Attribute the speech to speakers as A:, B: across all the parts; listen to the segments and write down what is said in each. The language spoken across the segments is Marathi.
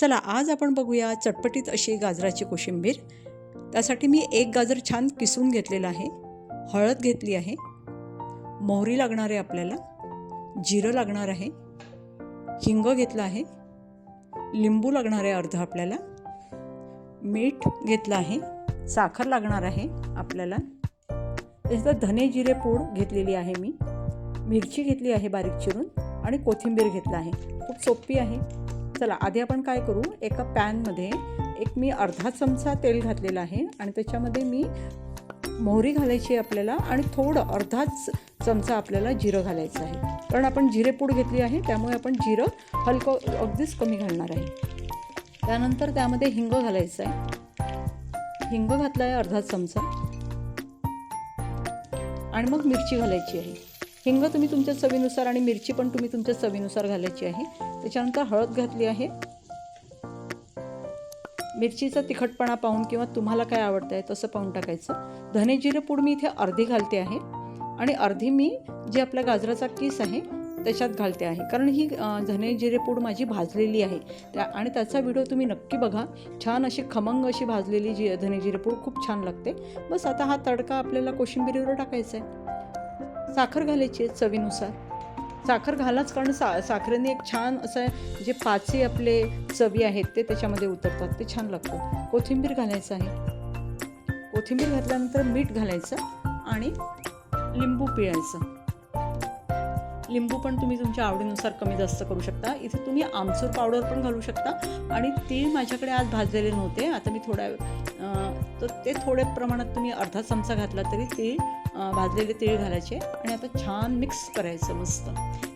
A: चला आज आपण बघूया चटपटीत अशी गाजराची कोशिंबीर. त्यासाठी मी एक गाजर छान किसून घेतलेलं आहे. हळद घेतली आहे. मोहरी लागणार आहे आपल्याला. जिरं लागणार आहे. हिंग घेतलं आहे. लिंबू लागणार आहे अर्ध आपल्याला. मीठ घेतलं आहे. साखर लागणार आहे आपल्याला. त्याच्यात धने जिरे पूड घेतलेली आहे मी. मिरची घेतली आहे बारीक चिरून. आणि कोथिंबीर घेतलं आहे. खूप सोपी आहे. चला आधी आपण काय करू? एका पॅनमध्ये एक मी अर्धा चमचा तेल घातलेलं आहे आणि त्याच्यामध्ये मी मोहरी घालायची आहे आपल्याला आणि थोडं अर्धाच चमचा आपल्याला जिरं घालायचं आहे. कारण आपण जिरेपूड घेतली आहे त्यामुळे आपण जिरं हलकं अगदीच कमी घालणार आहे. त्यानंतर त्यामध्ये हिंग घालायचं आहे. हिंग घातला आहे अर्धा चमचा. आणि मग मिरची घालायची आहे. हिंग तुम्ही तुमच्या चवीनुसार आणि मिरची पण तुम्ही तुमच्या चवीनुसार घालायची आहे. त्याच्यानंतर हळद घातली आहे. मिरचीचा तिखटपणा पाहून किंवा तुम्हाला काय आवडतं आहे तसं पाहून टाकायचं. धने जिरे पूड मी इथे अर्धी घालते आहे. आणि अर्धी मी जे आपल्या गाजराचा किस आहे त्याच्यात घालते आहे. कारण ही धने जिरे पूड माझी भाजलेली आहे. त्या आणि त्याचा व्हिडिओ तुम्ही नक्की बघा. छान अशी खमंग अशी भाजलेली जी धने जिरे पूड खूप छान लागते. बस आता हा तडका आपल्याला कोशिंबिरीवर टाकायचा आहे. साखर घालायची आहे चवीनुसार. साखर घालाच कारण सा साखरेने एक छान असं जे पाचे आपले चवी आहेत ते त्याच्यामध्ये उतरतात. ते छान लागतं. कोथिंबीर घालायचं आहे. कोथिंबीर घातल्यानंतर मीठ घालायचं आणि लिंबू पिळायचं. लिंबू पण तुम्ही तुमच्या आवडीनुसार कमी जास्त करू शकता. इथे तुम्ही आमचूर पावडर पण घालू शकता. आणि तीळ माझ्याकडे आज भाजलेले नव्हते. आता मी थोड्या तर ते थोड्या प्रमाणात तुम्ही अर्धा चमचा घातला तरी तीळ भाजलेले तीळ घालायचे आणि आता छान मिक्स करायचं मस्त.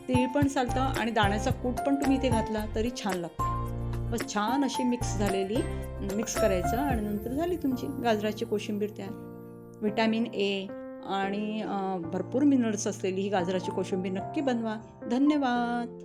A: तीळ पण चालतं आणि दाण्याचा कूट पण तुम्ही इथे घातला तरी छान लागतं. बस छान अशी मिक्स झालेली मिक्स करायचं आणि नंतर झाली तुमची गाजराची कोशिंबीर तयार. विटॅमिन ए आणि भरपूर मिनरल्स असलेली ही गाजराची कोशिंबीर नक्की बनवा. धन्यवाद!